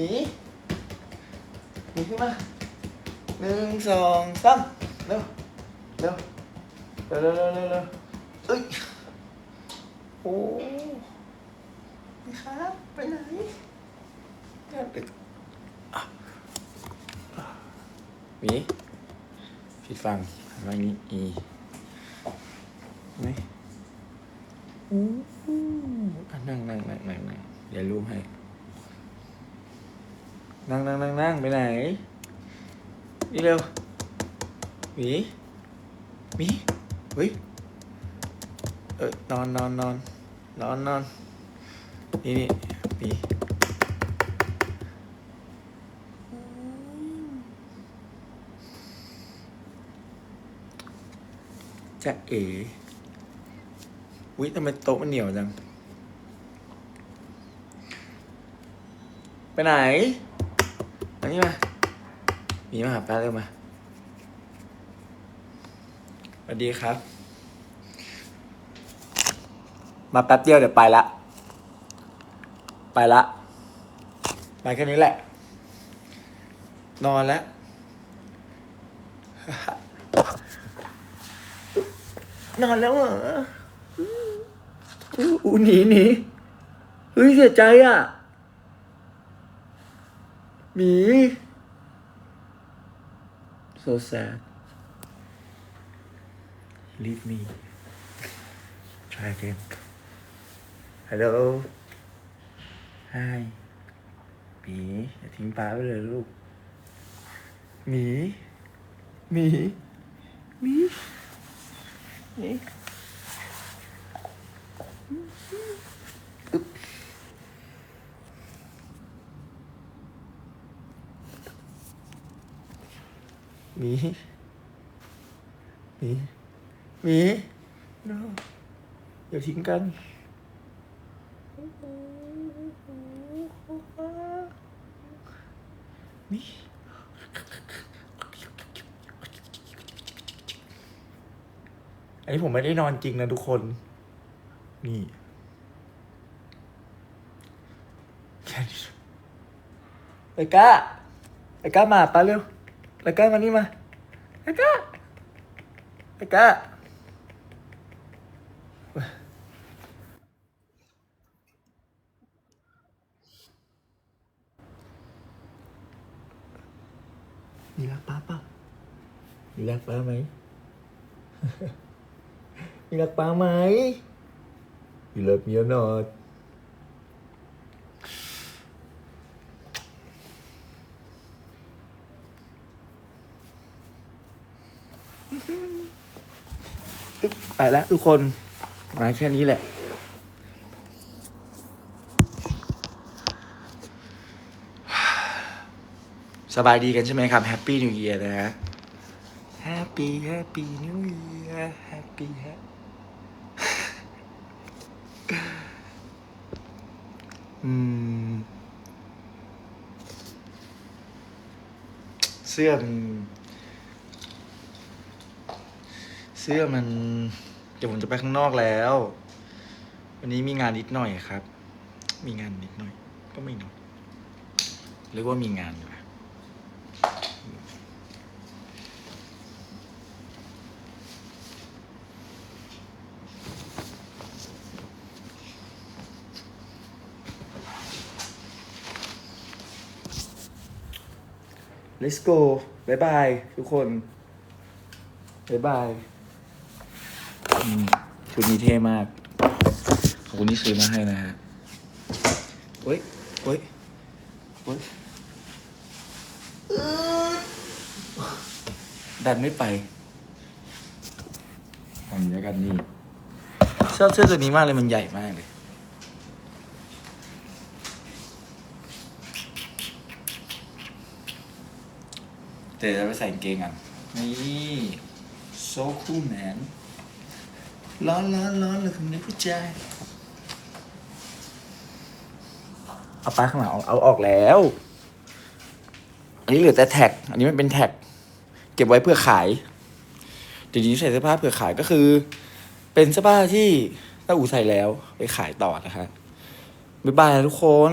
หมีหมีขึ้นมาหนึ่งสองสามเร็วเร็วเร็วเร็วเร็วเร็วเอ้ยโอ้นี่ครับไปไหนเดี๋ยวปิดอะหมีผิดฟังอะไรนี้อีนี่อู้อะนั่งนั่งนั่งนั่งนั่งเดี๋ยวรูปให้ นั่งนั่งนั่งนั่งไปไหนนี่เร็วหมีหมีเฮ้ยเออนอนนอนนอนนอนนอนนี่นี่หมีจะเอ๋อุ้ยทำไมโต๊ะมันเหนียวจัง ไปไหน นนี้มามีมาหาป้าเร็วมาสวัสดีครับ มาแป๊บเดียวเดี๋ยวไปละ ไปละ ไปแค่นี้แหละ นอนแล้ว นอนแล้วเหรออู้อู้หนีหนีเฮ้ยเสียใจอะ หมี so sad leave me try again hello hi หมีอย่าทิ้งป้าไปเลยลูกหมีหมีหมีหมี หมีหมีหมี no อย่าทิ้งกันหมีอันนี้ผมไม่ได้นอนจริงนะทุกคน นี่แค่นี้ไอ้ก้าไอ้ก้ามาปะเร็ว ไอ้ก้ามานี่มาไอ้ก้าไอ้ก้ามีรักป้าเปล่ามีรักป้าไหม มีรักป้าไหม You love me or not ไปแล้วทุกคนมาแค่นี้แหละสบายดีกันใช่ไหมครับแฮปปี้นิว e ย r นะฮะแฮปปี้แฮปปี้นิว e ย r แฮปปี้แฮปอืม เสื้อมัน เสื้อมัน เดี๋ยวผมจะไปข้างนอกแล้ว วันนี้มีงานนิดหน่อยครับ มีงานนิดหน่อย ก็ไม่น้อยหรือว่ามีงานอยู่ะ let's go บายบายทุกคนบายบาย ชุดนี้เท่มาก ขอบคุณที่ซื้อมาให้นะฮะเฮ้ยเฮ้ยเฮ้ยดันไม่ไปทำแล้วกันนี่ชอบเสื้อตัวนี้มากเลยมันใหญ่มากเลยแต่จะไปใส่เกงกัน นี่ so cool man ร้อนร้อนร้อนเลยคุณนึกใจเอาปลั๊กข้างหลังเอาออกแล้ว อันนี้เหลือแต่แท็ก อันนี้มันเป็นแท็ก เก็บไว้เพื่อขายเดี๋ยวนี้ใส่เสื้อผ้าเพื่อขายก็คือ เป็นเสื้อผ้าที่ต้าอูใส่แล้วไปขายต่อนะคะบ๊ายบายทุกคน